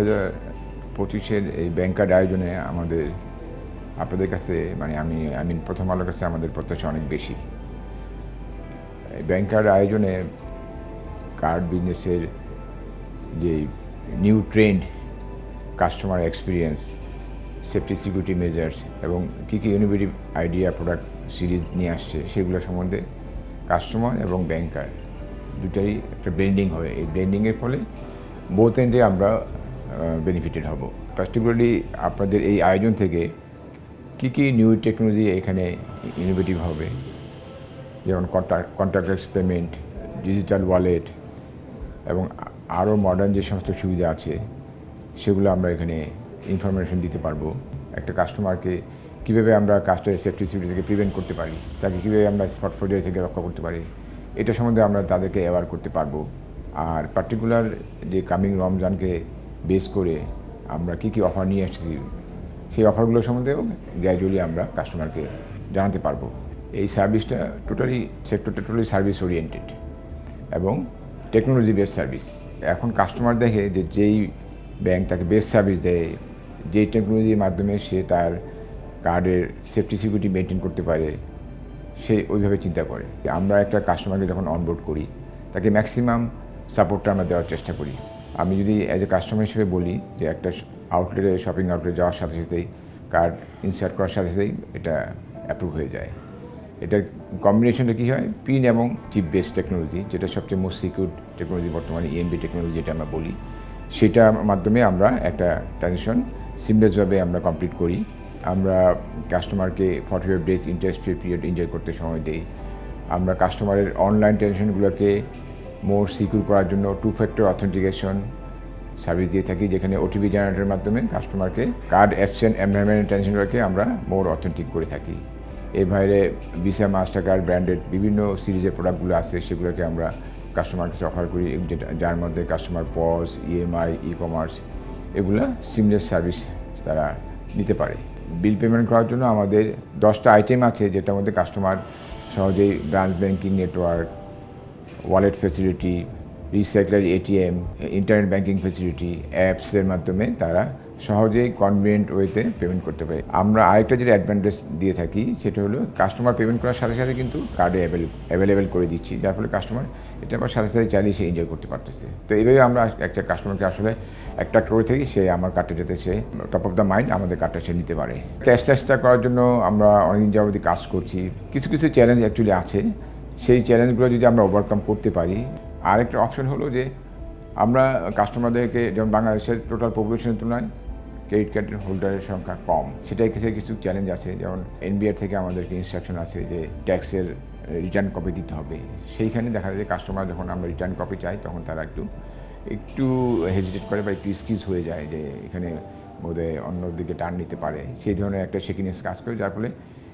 হাজার পঁচিশের এই ব্যাংক কার্ড আয়োজনে আমাদের আপনাদের কাছে মানে আমি আই মিন প্রথম আলোর কাছে আমাদের প্রত্যাশা অনেক বেশি। এই ব্যাংক কার্ড আয়োজনে কার্ড বিজনেসের যে new trend, customer experience, safety security measures এবং কী কী ইনোভেটিভ আইডিয়া, প্রোডাক্ট সিরিজ নিয়ে আসছে, সেগুলো সম্বন্ধে কাস্টমার এবং ব্যাংকার দুটারই একটা ব্লেন্ডিং হবে। এই ব্লেন্ডিংয়ের ফলে বোথ এন্ডে আমরা বেনিফিটেড হব। পার্টিকুলারলি আপনাদের এই আয়োজন থেকে কী কী নিউ টেকনোলজি এখানে ইনোভেটিভ হবে? যেমন কন্ট্যাক্ট পেমেন্ট ডিজিটাল ওয়ালেট এবং আরও মডার্ন যে সমস্ত সুবিধা আছে, সেগুলো আমরা এখানে ইনফরমেশন দিতে পারব। একটা কাস্টমারকে কীভাবে আমরা কাস্টমার সেফটি সিকিউরিটি থেকে প্রিভেন্ট করতে পারি, তাকে কীভাবে আমরা স্পট থেকে রক্ষা করতে পারি, এটা সম্বন্ধে আমরা তাদেরকে অ্যাওয়ার করতে পারব। আর পার্টিকুলার যে কামিং রমজানকে বেস করে আমরা কী কী অফার নিয়ে এসেছি, সেই অফারগুলো সম্বন্ধেও গ্র্যাজুয়ালি আমরা কাস্টমারকে জানাতে পারব। এই সার্ভিসটা টোটালি সেক্টরটা টোটালি সার্ভিস ওরিয়েন্টেড এবং টেকনোলজি বেসড সার্ভিস এখন কাস্টমার দেখে যে যেই ব্যাংক তাকে বেস্ট সার্ভিস দেয়, যেই টেকনোলজির মাধ্যমে সে তার কার্ডের সেফটি সিকিউরিটি মেনটেন করতে পারে, সে ওইভাবে চিন্তা করে। আমরা একটা কাস্টমারকে যখন অনবোর্ড করি, তাকে ম্যাক্সিমাম সাপোর্টটা আমরা দেওয়ার চেষ্টা করি। আমি যদি অ্যাজ এ কাস্টমার হিসেবে বলি যে একটা আউটলেটে শপিং আউটলেটে যাওয়ার সাথে সাথেই কার্ড ইনসার্ট করার সাথে সাথেই এটা অ্যাপ্রুভ হয়ে যায়। এটার কম্বিনেশনটা কী হয়? পিন এবং চিপ বেস টেকনোলজি যেটা সবচেয়ে মোস্ট সিকিউর টেকনোলজি বর্তমানে E ইএমবি টেকনোলজি যেটা আমরা বলি। সেটার মাধ্যমে আমরা একটা ট্রানজেকশন সিমলেসভাবে আমরা কমপ্লিট করি। আমরা কাস্টমারকে forty five days interest free period enjoy করতে সময় দিই। আমরা কাস্টমারের অনলাইন ট্রানজেকশনগুলোকে মোর সিকিউর করার জন্য টু ফ্যাক্টর অথেন্টিকেশন সার্ভিস দিয়ে থাকি, যেখানে ওটিপি জেনারেটের মাধ্যমে কাস্টমারকে কার্ড অ্যাপসেন্ট এনভায়রনমেন্ট ট্রানজেকশনগুলোকে আমরা মোর অথেন্টিক করে থাকি। এর বাইরে ভিসা মাস্টার কার্ড ব্র্যান্ডেড বিভিন্ন সিরিজের প্রোডাক্টগুলো আছে, সেগুলোকে আমরা কাস্টমার কাছে অফার করি যার মধ্যে customer POS EMI e commerce এগুলো সিমলেস সার্ভিস তারা নিতে পারে। বিল পেমেন্ট করার জন্য আমাদের দশটা আইটেম আছে, যেটার মধ্যে কাস্টমার সহজেই branch banking network wallet facility recycler ATM internet banking facility অ্যাপসের মাধ্যমে তারা সহজেই কনভিনিয়েন্ট ওয়েতে পেমেন্ট করতে পারে। আমরা আরেকটা যেটা অ্যাডভান্টেজ দিয়ে থাকি, সেটা হলো কাস্টমার পেমেন্ট করার সাথে সাথে কিন্তু কার্ডে অ্যাভেলেবেল করে দিচ্ছি। যার ফলে কাস্টমার এটা আবার সাথে সাথে চাইলেই সে এনজয় করতে পারতেছে। তো এইভাবে আমরা একটা কাস্টমারকে আসলে অ্যাট্রাক্ট করে থাকি, সে আমার কার্ডটা যাতে সে টপ অফ দ্য মাইন্ড আমাদের কার্ডটা সে নিতে পারে। ক্যাশ ক্যাশলেসটা করার জন্য আমরা অনেকদিন যাবতীয় কাজ করছি। কিছু কিছু চ্যালেঞ্জ অ্যাকচুয়ালি আছে। সেই চ্যালেঞ্জগুলো যদি আমরা ওভারকাম করতে পারি, আরেকটা অপশন হলো যে আমরা কাস্টমারদেরকে যেমন বাংলাদেশের টোটাল পপুলেশনের তুলনায় ক্রেডিট কার্ডের হোল্ডারের সংখ্যা কম। সেটাই কিছু কিছু চ্যালেঞ্জ আছে, যেমন এনবিআর থেকে আমাদেরকে ইনস্ট্রাকশন আছে যে ট্যাক্সের রিটার্ন কপি দিতে হবে। সেইখানে দেখা যায় যে কাস্টমার যখন আমরা রিটার্ন কপি চাই, তখন তারা একটু একটু হেজিটেট করে বা একটু স্কিজ হয়ে যায় যে এখানে বোধহয় অন্যদিকে টার্ন নিতে পারে। সেই ধরনের একটা সেকিনেস কাজ করে, যার ফলে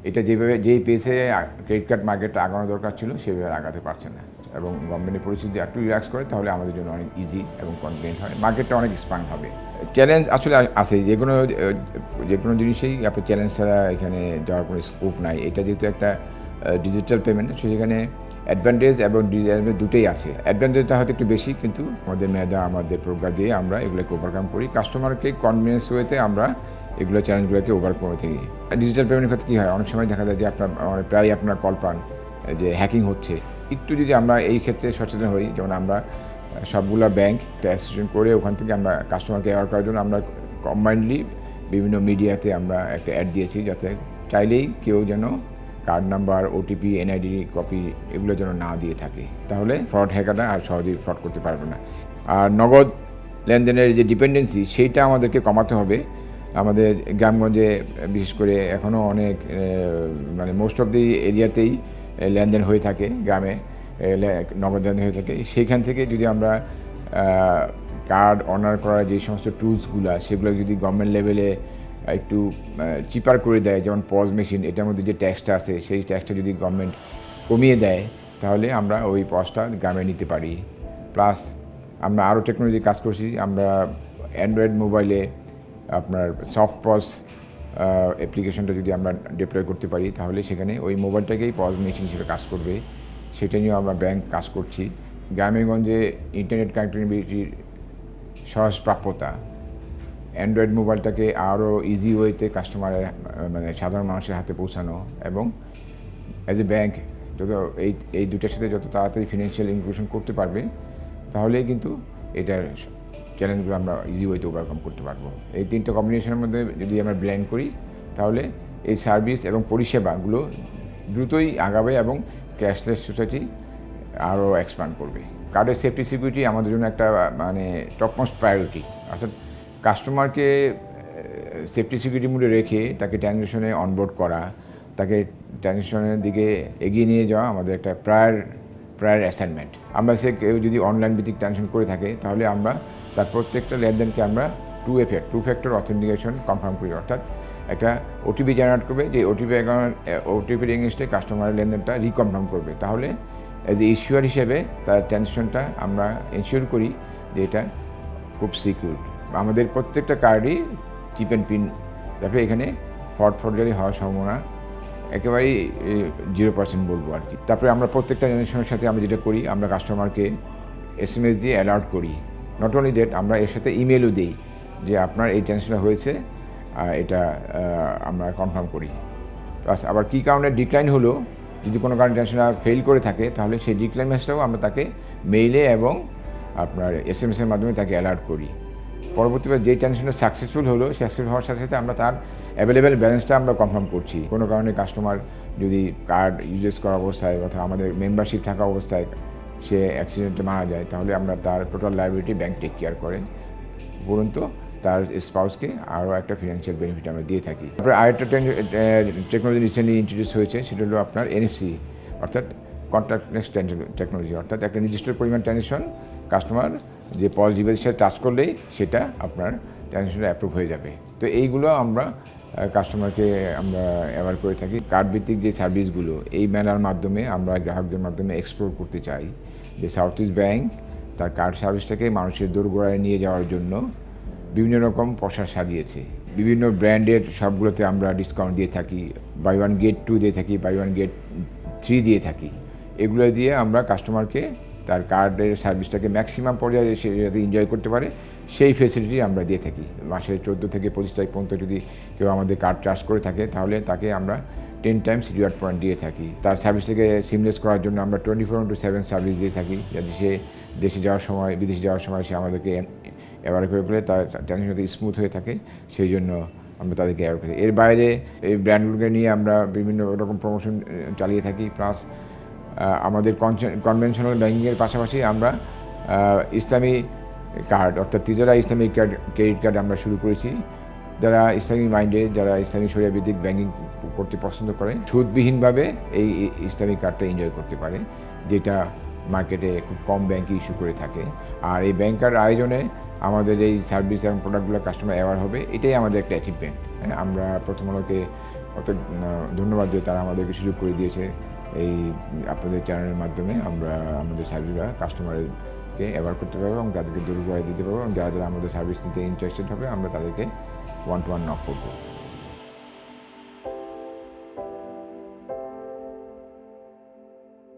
এটা যেভাবে, যেই পেসে ক্রেডিট কার্ড মার্কেটটা আগানো দরকার ছিল, সেভাবে আগাতে পারছে না। এবং গভর্নমেন্টের পরিস্থিতি একটু রিল্যাক্স করে, তাহলে আমাদের জন্য অনেক ইজি এবং কনভিনিয়েন্ট হয়। মার্কেটটা অনেক এক্সপান্ড হবে। চ্যালেঞ্জ আসলে আছে যে কোনো যে কোনো জিনিসেই আপনার চ্যালেঞ্জ ছাড়া এখানে যাওয়ার কোনো স্কোপ নাই। এটা যেহেতু একটা ডিজিটাল পেমেন্ট সেখানে অ্যাডভান্টেজ এবং ডিসঅ্যাডভান্টেজ দুটোই আছে। অ্যাডভান্টেজটা হয়তো একটু বেশি, কিন্তু আমাদের মেধা, আমাদের প্রজ্ঞা দিয়ে আমরা এগুলোকে ওভারকাম করি। কাস্টমারকে কনভিনিয়েন্স ওয়েতে আমরা এগুলো চ্যালেঞ্জগুলোকে ওভারকাম করে থাকি। ডিজিটাল পেমেন্টের ক্ষেত্রে কী হয়? অনেক সময় দেখা যায় যে আপনার মানে প্রায় আপনার কল পান যে হ্যাকিং হচ্ছে। একটু যদি আমরা এই ক্ষেত্রে সচেতন হই, যেমন আমরা সবগুলো ব্যাংক অ্যাসোসিয়েশন করে ওখান থেকে আমরা কাস্টমারকে অ্যাওয়ার করার জন্য আমরা কম্বাইন্ডলি বিভিন্ন মিডিয়াতে আমরা একটা অ্যাড দিয়েছি, যাতে চাইলেই কেউ যেন card number OTP NID copy এগুলো যেন না দিয়ে থাকে। তাহলে ফ্রড হ্যাকাররা আর সহজেই ফ্রড করতে পারবে না। আর নগদ লেনদেনের যে ডিপেন্ডেন্সি সেইটা আমাদেরকে কমাতে হবে। আমাদের গ্রামগঞ্জে, বিশেষ করে এখনও অনেক মানে মোস্ট অফ দি এরিয়াতেই লেনদেন হয়ে থাকে গ্রামে নগদ লেনদেন হয়ে থাকে। সেইখান থেকে যদি আমরা কার্ড অনার করার যে সমস্ত টুলসগুলো সেগুলো যদি গভর্নমেন্ট লেভেলে একটু চিপার করে দেয়, যেমন পজ মেশিন এটার মধ্যে যে ট্যাক্সটা আছে, সেই ট্যাক্সটা যদি গভর্নমেন্ট কমিয়ে দেয়, তাহলে আমরা ওই পজটা গ্রামে নিতে পারি। প্লাস আমরা আরও টেকনোলজি কাজ করছি, আমরা অ্যান্ড্রয়েড মোবাইলে আপনার সফট পজ অ্যাপ্লিকেশনটা যদি আমরা ডিপ্লয় করতে পারি, তাহলে সেখানে ওই মোবাইলটাকেই পজ মেশিন হিসেবে কাজ করবে। সেটা নিয়েও আমরা ব্যাংক কাজ করছি। গ্রামেগঞ্জে ইন্টারনেট কানেক্টিভিটির সহজ প্রাপ্যতা। অ্যান্ড্রয়েড মোবাইলটাকে আরও ইজি ওয়েতে কাস্টমারের মানে সাধারণ মানুষের হাতে পৌঁছানো এবং অ্যাজ এ ব্যাংক যত এই এই দুটার সাথে যত তাড়াতাড়ি ফিনান্সিয়াল ইনক্লুশন করতে পারবে, তাহলেই কিন্তু এটার চ্যালেঞ্জগুলো আমরা ইজি ওয়েতে ওভারকাম করতে পারব। এই তিনটা কম্বিনেশনের মধ্যে যদি আমরা ব্ল্যান্ড করি, তাহলে এই সার্ভিস এবং পরিষেবাগুলো দ্রুতই আগাবে এবং ক্যাশলেস সোসাইটি আরও এক্সপ্যান্ড করবে। কার্ডের সেফটি সিকিউরিটি আমাদের জন্য একটা মানে টপমোস্ট প্রায়োরিটি অর্থাৎ কাস্টমারকে সেফটি সিকিউরিটি মূল্যে রেখে তাকে ট্রানজেকশনে অনবোর্ড করা, তাকে ট্রানজেকশনের দিকে এগিয়ে নিয়ে যাওয়া আমাদের একটা প্রায়ার প্রায়ার অ্যাসাইনমেন্ট আমরা সে কেউ যদি অনলাইন ভিত্তিক ট্রানজ্যাকশন করে থাকে, তাহলে আমরা তার প্রত্যেকটা লেনদেনকে আমরা two effect two factor authentication confirm করি। অর্থাৎ একটা ওটিপি জেনারেট করবে, যে ওটিপি ওটিপির এগেনস্টে কাস্টমারের লেনদেনটা রিকনফার্ম করবে। তাহলে অ্যাজ এ ইস্যুয়ার হিসেবে তার ট্রানজ্যাকশনটা আমরা এনশিওর করি যে এটা খুব সিকিউর আমাদের প্রত্যেকটা কার্ডই চিপ অ্যান্ড পিন যাতে এখানে ফট ফটজারি হওয়ার সম্ভাবনা একেবারেই জিরো পার্সেন্ট বলব আর কি। তারপরে আমরা প্রত্যেকটা জেনারেশনের সাথে আমরা যেটা করি, আমরা কাস্টমারকে এস এম এস দিয়ে অ্যালার্ট করি। নট অনলি দ্যাট আমরা এর সাথে ইমেলও দিই যে আপনার এই টেনশনটা হয়েছে এটা আমরা কনফার্ম করি। প্লাস আবার কী কারণে ডিক্লাইন হলো? যদি কোনো কারণে টেনশনটা ফেল করে থাকে, তাহলে সেই ডিক্লাইন মেসেজটাও আমরা তাকে মেইলে এবং আপনার এস এম এসের মাধ্যমে তাকে অ্যালার্ট করি। পরবর্তীবার যে টেনশনটা সাকসেসফুল হলো সাকসেসফুল হওয়ার সাথে সাথে আমরা তার অ্যাভেলেবেল ব্যালেন্সটা আমরা কনফার্ম করছি। কোনো কারণে কাস্টমার যদি কার্ড ইউজেস করা অবস্থায় অথবা আমাদের মেম্বারশিপ থাকা অবস্থায় সে অ্যাক্সিডেন্টে মারা যায়, তাহলে আমরা তার total liability bank take care করে। উপরন্তু তার স্পাউসকে আরও একটা ফিনান্সিয়াল বেনিফিট আমরা দিয়ে থাকি। তারপরে আরেকটা টেকনোলজি রিসেন্টলি ইন্ট্রোডিউস হয়েছে, সেটা হলো আপনার এনএফসি অর্থাৎ কন্ট্যাক্টলেস টেকনোলজি অর্থাৎ একটা নির্দিষ্ট পরিমাণ ট্রানজেকশন কাস্টমার যে পজ সাথে টাচ করলেই সেটা আপনার ট্রানজেকশনটা অ্যাপ্রুভ হয়ে যাবে। তো এইগুলো আমরা কাস্টমারকে আমরা অ্যাওয়ার করে থাকি। কার্ড ভিত্তিক যে সার্ভিসগুলো এই মেলার মাধ্যমে আমরা গ্রাহকদের মাধ্যমে এক্সপ্লোর করতে চাই যে সাউথ ইস্ট ব্যাংক তার কার্ড সার্ভিসটাকে মানুষের দোরগোড়ায় নিয়ে যাওয়ার জন্য বিভিন্ন রকম পোশাক সাজিয়েছে। বিভিন্ন ব্র্যান্ডের সবগুলোতে আমরা ডিসকাউন্ট দিয়ে থাকি বাই ওয়ান গেট টু দিয়ে থাকি বাই ওয়ান গেট থ্রি দিয়ে থাকি। এগুলো দিয়ে আমরা কাস্টমারকে তার কার্ডের সার্ভিসটাকে ম্যাক্সিমাম পর্যায়ে সে যাতে এনজয় করতে পারে। সেই ফেসিলিটি আমরা দিয়ে থাকি। মাসের চোদ্দ থেকে পঁচিশ তারিখ পর্যন্ত যদি কেউ আমাদের কার্ড চার্জ করে থাকে, তাহলে তাকে আমরা টেন টাইমস রিওয়ার্ড পয়েন্ট দিয়ে থাকি। তার সার্ভিসটাকে সিমলেস করার জন্য আমরা twenty four into seven service দিয়ে থাকি, যাতে সে দেশে যাওয়ার সময়, বিদেশে যাওয়ার সময় সে আমাদেরকে অ্যাওয়ার করে ফেলে, তার ট্রানজেকশন যাতে স্মুথ হয়ে থাকে, সেই জন্য আমরা তাদেরকে অ্যাওয়ার করি। এর বাইরে এই ব্র্যান্ডগুলোকে নিয়ে আমরা বিভিন্ন রকম প্রমোশন চালিয়ে থাকি। প্লাস আমাদের কনভেনশনাল ব্যাঙ্কিংয়ের পাশাপাশি আমরা ইসলামী কার্ড অর্থাৎ Tijara Islamic card credit card আমরা শুরু করেছি। যারা ইসলামিক মাইন্ডে যারা ইসলামী শরিয়া ভিত্তিক ব্যাঙ্কিং করতে পছন্দ করে, সুদবিহীনভাবে এই ইসলামিক কার্ডটা এনজয় করতে পারে, যেটা মার্কেটে খুব কম ব্যাংক ইস্যু করে থাকে। আর এই ব্যাংক কার্ড আয়োজনে আমাদের এই সার্ভিস এবং প্রোডাক্টগুলো কাস্টমার অ্যাওয়ার হবে, এটাই আমাদের একটা অ্যাচিভমেন্ট আমরা প্রথম আলোকে অত ধন্যবাদ দিয়ে তারা আমাদেরকে সুযোগ করে দিয়েছে। এই আপনাদের চ্যানেলের মাধ্যমে আমরা আমাদের সার্ভিসগুলো কাস্টমারকে অ্যাওয়ার করতে পারব এবং তাদেরকে দূর করে দিতে পারব এবং যারা যারা আমাদের সার্ভিস নিতে ইন্টারেস্টেড হবে, আমরা তাদেরকে ওয়ান টু ওয়ান নক করব।